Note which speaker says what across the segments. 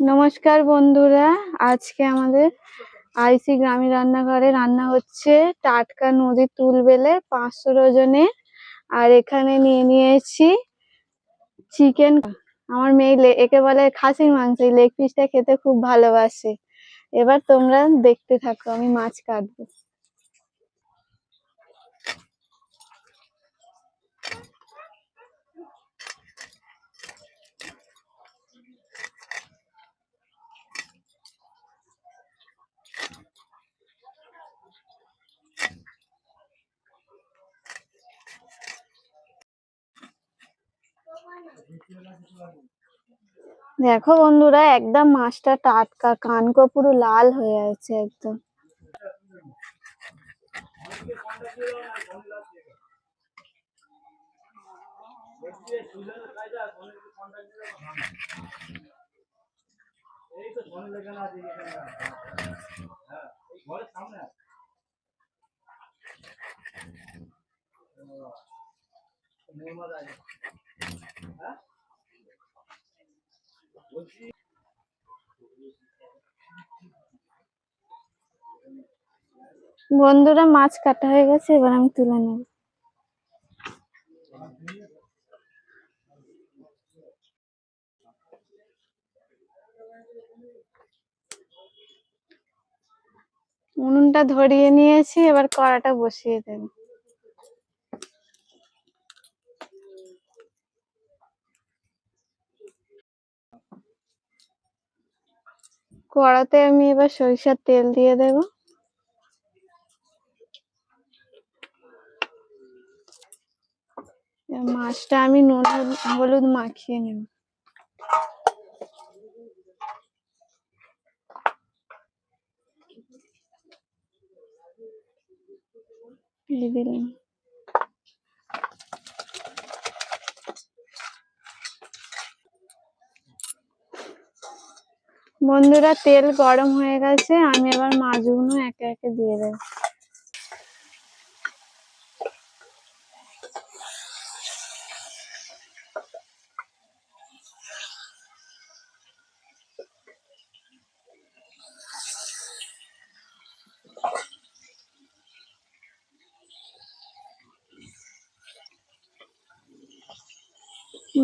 Speaker 1: নমস্কার বন্ধুরা, আজকে আমাদের আইসি গ্রামীণ রান্নাঘরে রান্না হচ্ছে টাটকা নদীর তুলবেলে পাঁচশো ওজনে আর এখানে নিয়ে নিয়েছি চিকেন। আমার মেয়ে একে বলে খাসির মাংস লেগ পিসটা খেতে খুব ভালোবাসে। এবার তোমরা দেখতে থাকো, আমি মাছ কাটবো। দেখো বন্ধুরা একদম মাছটা টাটকা কানকো পুরো লাল হয়ে আছে একদম। বন্ধুরা, মাছ কাটা হয়ে গেছে, এবার আমি তুলে নেব। উনুনটা ধরিয়ে নিয়েছি, এবার কড়াটা বসিয়ে দেব। কড়াতে আমি এবার সরিষার তেল দিয়ে দেব। মাছটা আমি নুন হলুদ- মাখিয়ে নেব। দিলাম। বন্ধুরা, তেল গরম হয়ে গেছে, আমি এবার মাছগুলো একে একে দিয়ে দেব।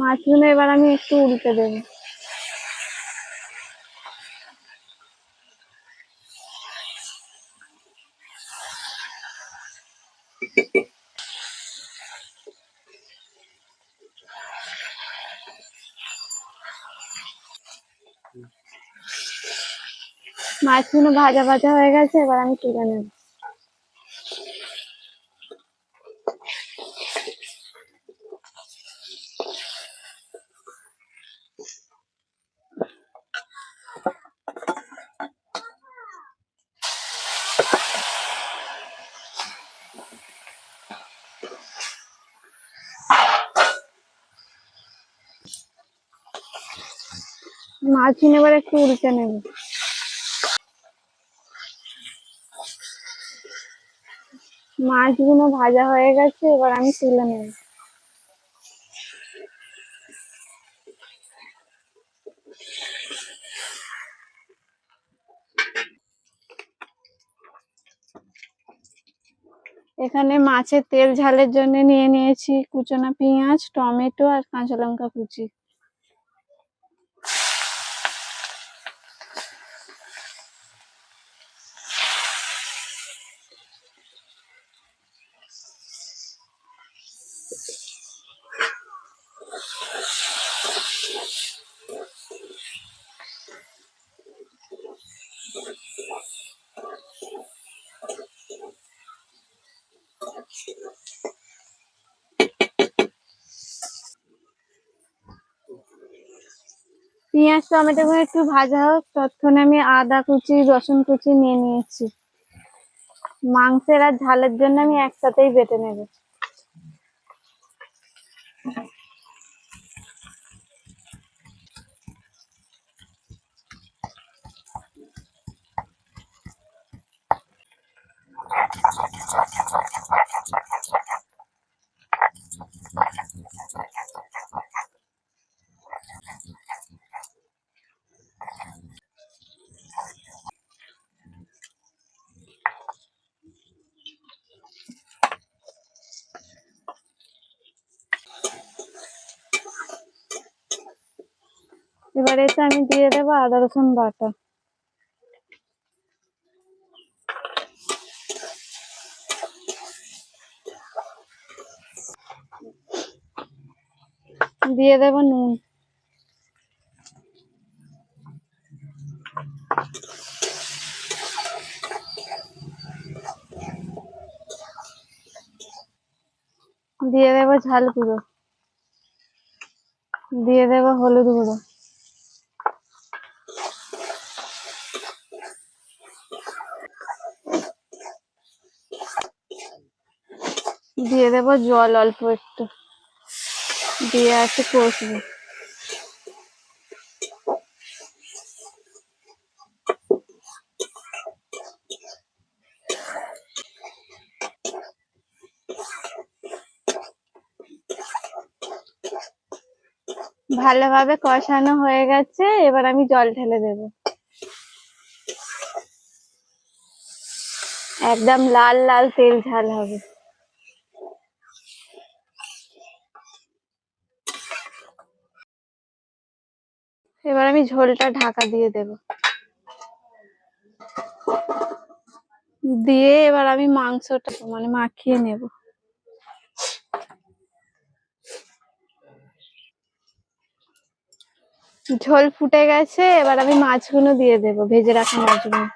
Speaker 1: মাছগুলো এবার আমি একটু উল্টে দেবো। মাছগুলো ভাজা ভাজা হয়ে গেছে এবার আমি তুলে নেব। মাছগুলো এবার একটু উল্টে নেব। মাছগুলো ভাজা হয়ে গেছে, এবার আমি তুলে নেব। এখানে মাছের তেল ঝালের জন্য নিয়ে নিয়েছি কুচনো পেঁয়াজ, টমেটো আর কাঁচা লঙ্কা কুচি। টমেটো গুলো একটু ভাজা হোক তৎক্ষণে আমি আদা কুচি, রসুন কুচি নিয়ে নিয়েছি। মাংসের আর ঝালের জন্য আমি একসাথেই বেটে নেব। এবারে আমি দিয়ে দেবো আদা, রসুন বাটা। দিয়ে দেবো নুন। দিয়ে দেবো ঝাল গুঁড়ো। দিয়ে দেবো হলুদ গুঁড়ো। দিয়ে দেবো জল অল্প একটু। দিয়ে আছে কষবো। ভালোভাবে কষানো হয়ে গেছে, এবার আমি জল ঢেলে দেব। একদম লাল লাল তেল ঝাল হবে এবার আমি ঝোলটা ঢাকা দিয়ে দেব। দিয়ে এবার আমি মাংসটা মানে মাখিয়ে নেব। ঝোল ফুটে গেছে, এবার আমি মাছগুলো দিয়ে দেব, ভেজে রাখা মাছগুলো।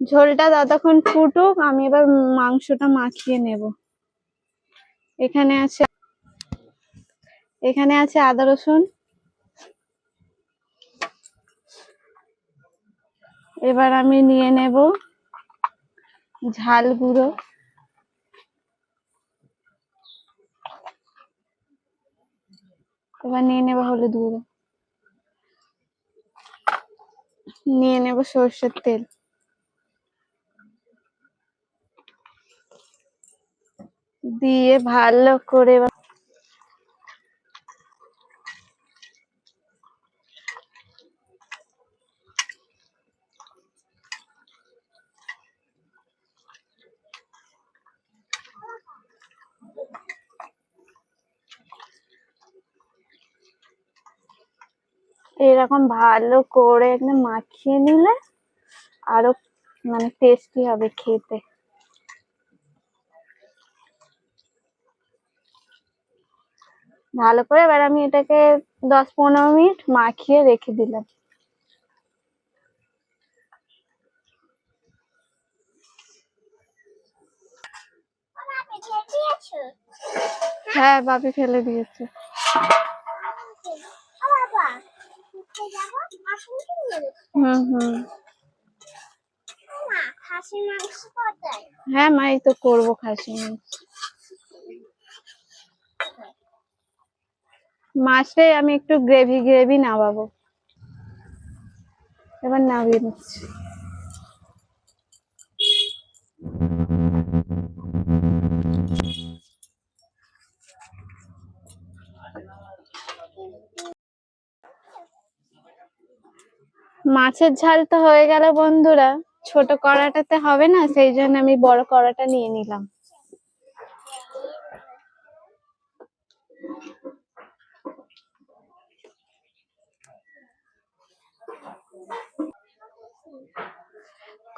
Speaker 1: ঝোলটা ততক্ষণ ফুটুক, আমি এবার মাংসটা মাখিয়ে নেব। এখানে আছে এখানে আছে আদা রসুন। এবার আমি নিয়ে নেব ঝাল গুঁড়ো। এবার নিয়ে নেব হলুদ গুঁড়ো। নিয়ে নেব সর্ষের তেল। দিয়ে ভালো করে এরকম ভালো করে একদম মাখিয়ে নিলে আরও মানে টেস্টি হবে খেতে। ভালো করে এবার আমি এটাকে দশ পনেরো মিনিট মাখিয়ে রেখে দিলাম। হ্যাঁ বাপি ফেলে দিয়েছে। হুম হুম। হ্যাঁ মা এই তো করব খাসি মাংস। মাছটাই আমি একটু গ্রেভি গ্রেভি নামাবো। এবার নামিয়ে নিচ্ছি। মাছের ঝাল তো হয়ে গেল বন্ধুরা, ছোট কড়াটাতে হবে না, সেই জন্য আমি বড় কড়াটা নিয়ে নিলাম।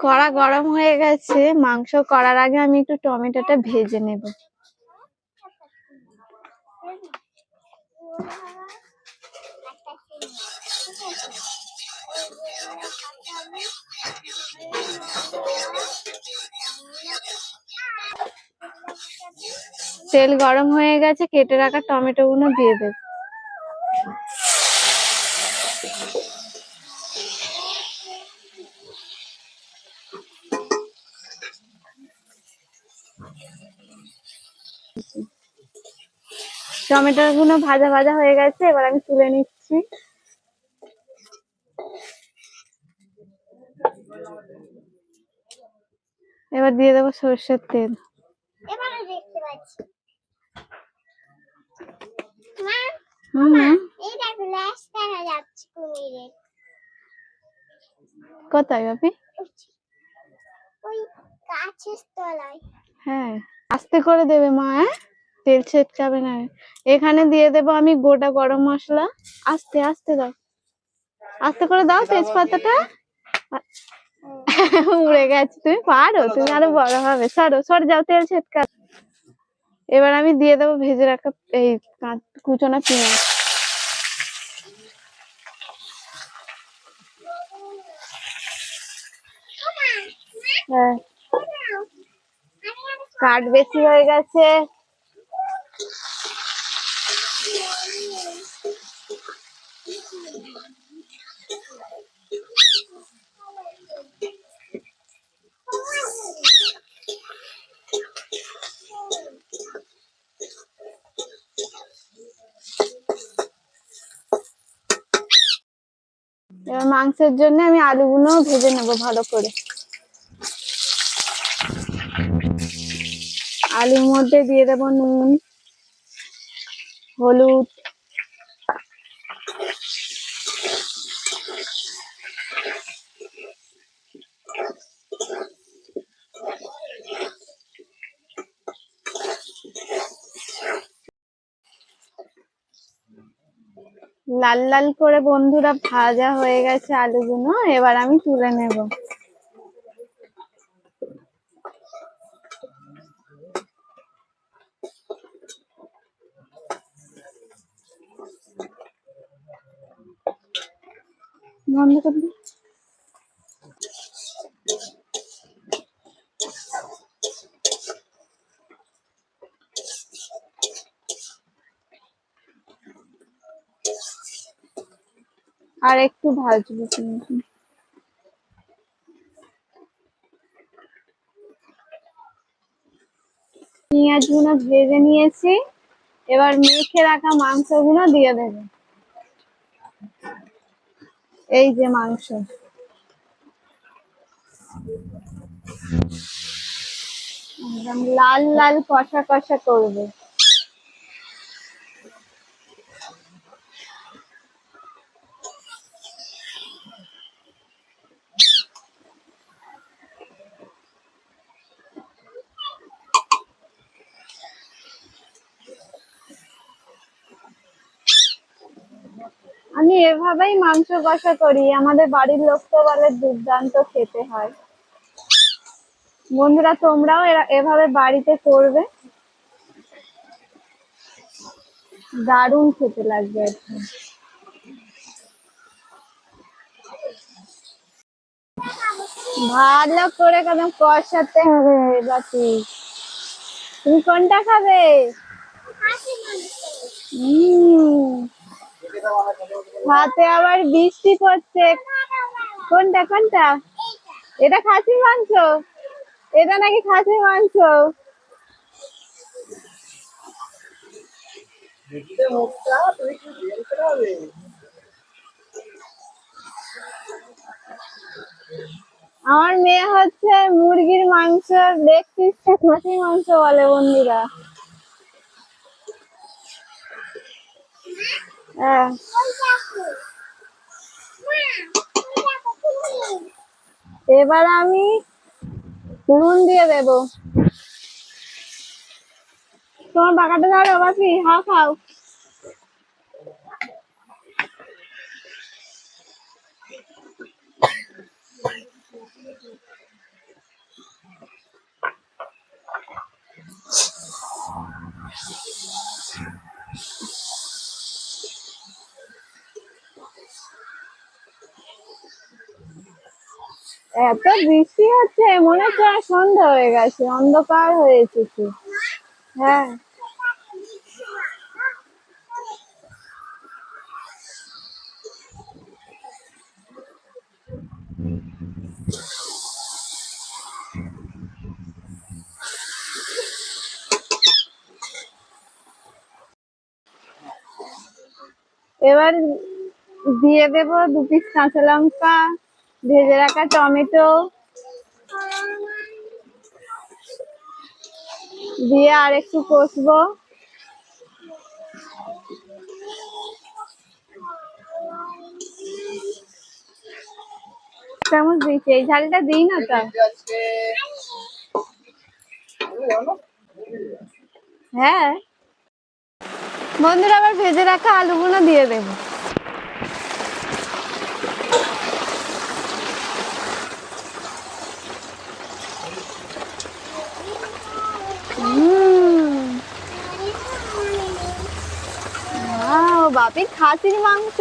Speaker 1: কড়া গরম হয়ে গেছে, মাংস করার আগে আমি একটু টমেটোটা ভেজে নেব। তেল গরম হয়ে গেছে, কেটে রাখা টমেটো গুলো দিয়ে দেব। টমেটো গুলো ভাজা ভাজা হয়ে গেছে এবার আমি তুলে নিচ্ছি। এবার দিয়ে দেবো সর্ষের তেল। কোথায় বাপি
Speaker 2: তলায়।
Speaker 1: হ্যাঁ আস্তে করে দেবে মা হ্যাঁ? তেল ছেটকাবে না। এখানে দিয়ে দেবো আমি গোটা গরম মশলা। আস্তে আস্তে দাও। আস্তে করে দাও তেজপাতাটা। উড়ে গেছে। তুমি পারো, তুমি আরও বড় হবে। সরো, সরে যাও, তেল ছেটকা এবার আমি দিয়ে দেবো ভেজে রাখা এই কাঁচ- কুচনো পেঁয়াজ। হ্যাঁ। কাঠ বেশি হয়ে গেছে। মাংসের জন্য আমি আলুগুলো ভেজে নেব ভালো করে। আলুর মধ্যে দিয়ে দেব নুন হলুদ। লাল লাল করে বন্ধুরা ভাজা হয়ে গেছে আলুগুলো এবার আমি তুলে নেব। বন্ধ করে আর একটু ভাজবো কিন্তু। পেঁয়াজগুলো ভেজে নিয়েছি। এবার মেখে রাখা মাংসগুলো দিয়ে দেবে। এই যে মাংস। লাল লাল কষা কষা করবে। আমি এভাবেই মাংস কষা করি। আমাদের বাড়ির লোক তো বলে দুর্দান্ত খেতে হয়। বন্ধুরা তোমরাও এভাবে বাড়িতে করবে? দারুণ খেতে লাগবে একদম ভালো করে একদম কষাতে হবে বাকি তুমি কোনটা খাবে? উম, হাতে আবার বৃষ্টি পড়ছে। কোনটা কোনটা? এটা খাসির মাংস? এটা নাকি খাসির মাংস? আমার মেয়ে হচ্ছে মুরগির মাংস পিসটা খাসির মাংস বলে বন্ধুরা। হ্যাঁ এবার আমি নুন দিয়ে দেব। তোমার বাঁকাটা ধরো বাপি হা খাও। এত বৃষ্টি হচ্ছে, মনে হচ্ছে সন্ধ্যা হয়ে গেছে, অন্ধকার হয়েছে কি হ্যাঁ। এবার দিয়ে দেবো দু পিস কাঁচা লঙ্কা। ভেজে রাখা টমেটো দিয়ে আর একটু কষবো। চামচ দিয়েছি, এই ঝালটা দিই না তো? হ্যাঁ। বন্ধুরা, আবার ভেজে রাখা আলুগুলো দিয়ে দেবো। বাপির খাসির মাংস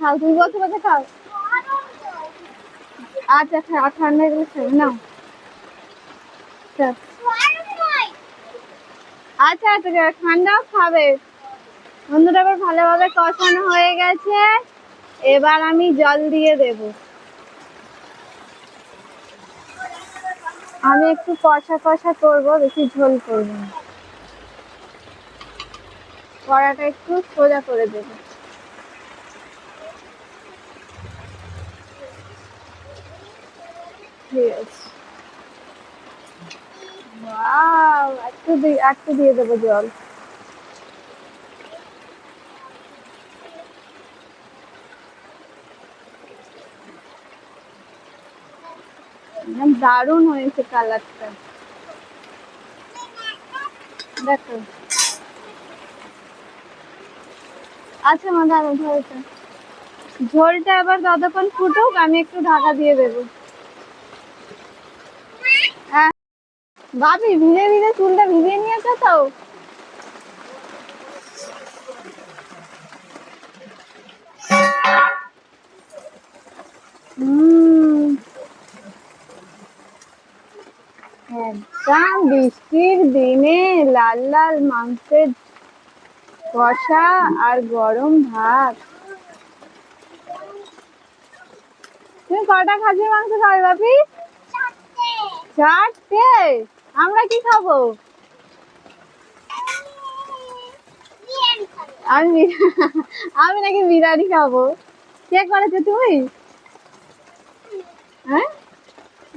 Speaker 1: খাও তুমি বসে বসে খাও আচ্ছা খা ঠান্ডা গেলে খাবে নাও। চল। আচ্ছা আচ্ছা ঠান্ডাও খাবে। বন্ধুরা এবার ভালোভাবে কষানো হয়ে গেছে। এবার আমি জল দিয়ে দেব। আমি একটু কষা কষা করব, বেশি ঝোল করব না। কড়াটা একটু সোজা করে দেবো। ঠিক আছে ওয়াও একটু দিয়ে দেবো জল। দারুণ হয়েছে কালারটা। দেখো। আচ্ছা মা ধরেছে ঝোলটা এবার ততক্ষণ ফুটুক, আমি একটু ঢাকা দিয়ে দেবো হ্যাঁ বাপি ভিজে ভিজে চুলটা ভিজিয়ে নিয়েছো তো? একদম বৃষ্টির দিনে লাল লাল মাংসের কষা আর গরম ভাত। তুমি কটা খাসির মাংস খাবে বাপি চারটে? আমরা কি খাব? আমি আমি নাকি বিরিয়ানি খাব। কে করেছ তুমি? হ্যাঁ?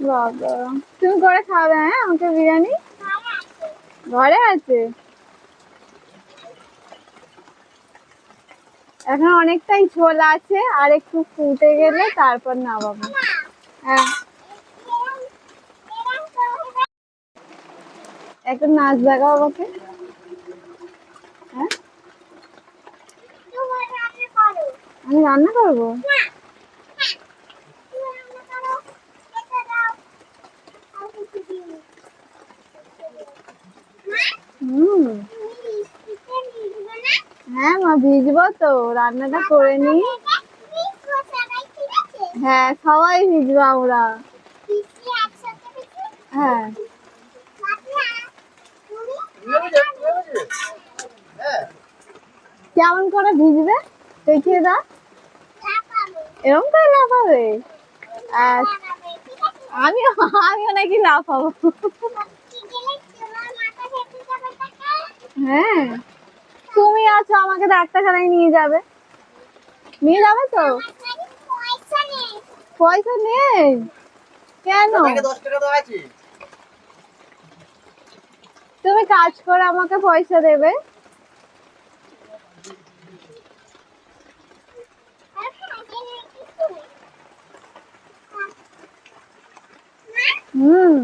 Speaker 1: বাবা, তুমি করে খাবে হ্যাঁ আমাকে বিরিয়ানি? ঘরে আছে। এখন অনেকটাই ঝোল আছে, আর একটু ফুটে গেলে তারপর নামাবো। হ্যাঁ। একটা নাচ দেখাও আমাকে। হ্যাঁ? আমি রান্না করব? হ্যাঁ মা, ভিজবো তো। রান্নাটা করে নি। হ্যাঁ সবাই ভিজবো আমরা। হ্যাঁ। কেমন করে ভিজবে? দেখিয়ে দাও। এরকম করে লাফাবে? আমি আমিও নাকি লাফাবো। হ্যাঁ। তুমি আছো, আমাকে ডাক্তারখানায় নিয়ে যাবে। নিয়ে যাবে তো? পয়সা নেই কেন?
Speaker 3: দশ টাকা দেওয়া আছে।
Speaker 1: তুমি কাজ করে, আমাকে পয়সা দেবে। হুম।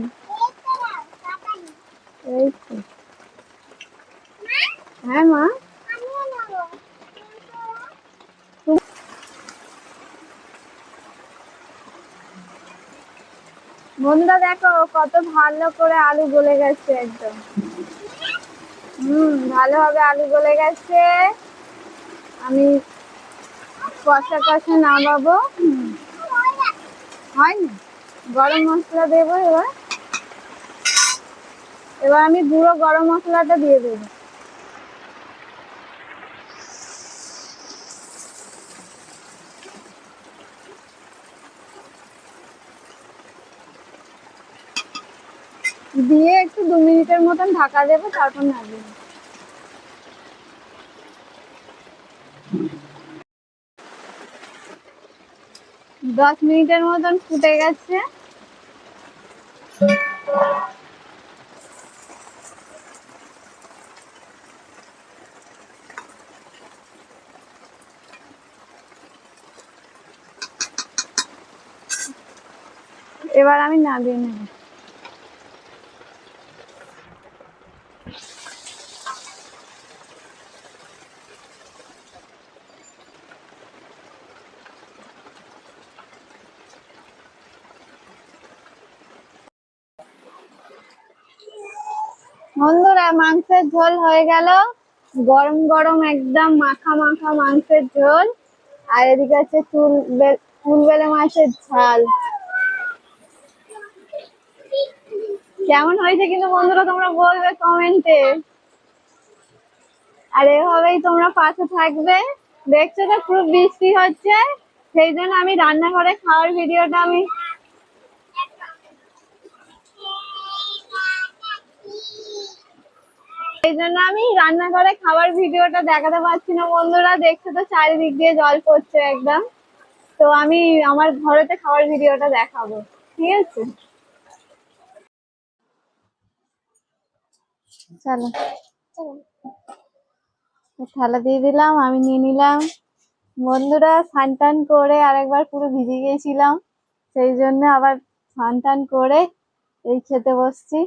Speaker 1: হ্যাঁ মা। দেখো, কত ভালো করে আলু গলে গেছে একদম। হুম হবে, আলু গলে গেছে। আমি কষা কষা নামাবো। হয় না গরম মশলা দেবো এবার। এবার আমি গুঁড়ো গরম মশলাটা দিয়ে দেবো। দিয়ে একটু দু মিনিটের মতন ঢাকা দেবো, তারপর নামিয়ে দশ মিনিটের মতন ফুটে গেছে। এবার আমি নামিয়ে নেব। বন্ধুরা, মাংসের ঝোল হয়ে গেল। গরম গরম একদম মাখা মাখা মাংসের ঝোল। আর এদিকে আছে চুল বে- ফুলবেলে মাছের ঝাল। কেমন হয়েছে কিন্তু বন্ধুরা, তোমরা বলবে কমেন্টে আর এভাবেই তোমরা পাশে থাকবে। দেখছ তো খুব বৃষ্টি হচ্ছে। সেই জন্য আমি রান্নাঘরে খাওয়ার ভিডিওটা আমি এই জন্য আমি রান্নাঘরে খাবার ভিডিওটা দেখাতে পারছি না। বন্ধুরা, দেখছ তো, চারিদিক দিয়ে জল পড়ছে একদম। তো আমি আমার ঘরেতে খাবার ভিডিওটা দেখাবো। ঠিক আছে? থালা দিয়ে দিলাম, আমি নিয়ে নিলাম। বন্ধুরা স্নান টান করে আরেকবার পুরো ভিজে গিয়েছিলাম। সেই জন্য আবার স্নান টান করে এই খেতে বসছি।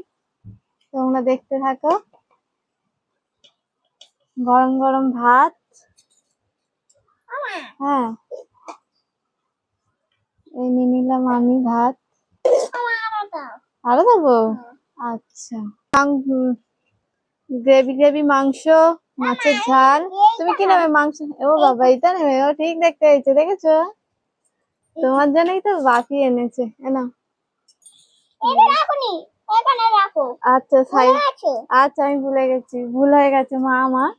Speaker 1: তোমরা দেখতে থাকো। গরম গরম ভাত। হ্যাঁ। এই নিয়ে নিলাম আমি ভাত। আরও দেবো? আচ্ছা। গ্রেভি গ্রেভি মাংস মাছের ঝাল। তুমি কি নেবে মাংস? ও বাবা এটা নেবে। ও ঠিক দেখতে হয়েছে দেখেছ? তোমার জন্যই তো বাকি এনেছে। না আচ্ছা আচ্ছা আমি ভুলে গেছি। ভুল হয়ে গেছে মা আমার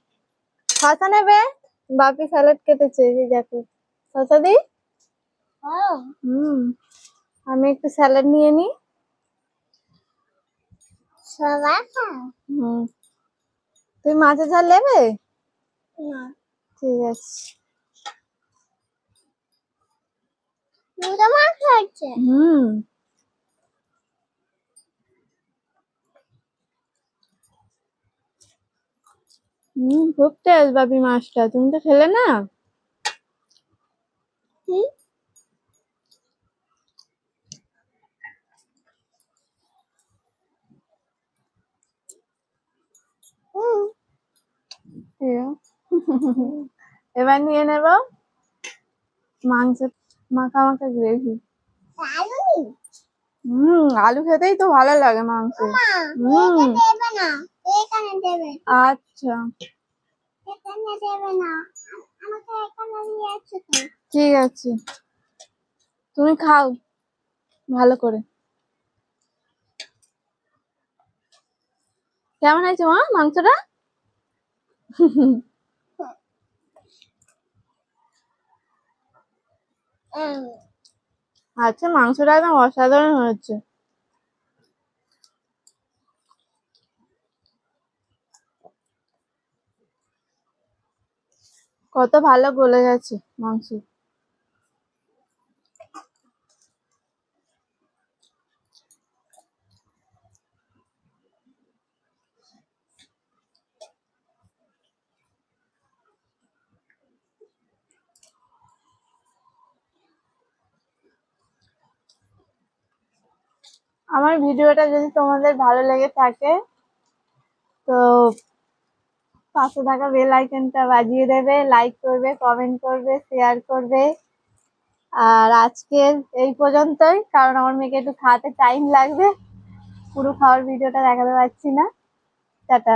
Speaker 1: শশা নেবে? বাপি স্যালাড কেটেছে এই দেখো। শশা দি? হুম। আমি একটু স্যালাড নিয়ে
Speaker 2: সবাই
Speaker 1: হুম। তুমি মাছের ঝাল নেবে? ঠিক আছে। হুম। হুম খুব টেস্ট বাপি মাছটা। তুমি তো খেলে না?
Speaker 2: হুম।
Speaker 1: এবার নিয়ে নেব মাংস মাখা মাখা গ্রেভি হুম আলু খেতেই তো ভালো লাগে মাংস। হুম।
Speaker 2: এখানে দেবে
Speaker 1: আচ্ছা।
Speaker 2: এখানে দেবে না আমাকে এখানে আছে
Speaker 1: ঠিক আছে। তুমি খাও, ভালো করে। কেমন হয়েছে মা মাংসটা? আচ্ছা মাংসটা একদম অসাধারণ হয়েছে। কত ভালো গলে গেছে মাংস। আমার ভিডিওটা যদি তোমাদের ভালো লেগে থাকে তো পাশে থাকা বেল আইকনটা বাজিয়ে দেবে লাইক করবে কমেন্ট করবে শেয়ার করবে। আর আজকের এই পর্যন্তই, কারণ আমার মেয়েকে একটু খাওয়াতে টাইম লাগবে। পুরো খাওয়ার ভিডিওটা দেখাতে পারছি না। টাটা।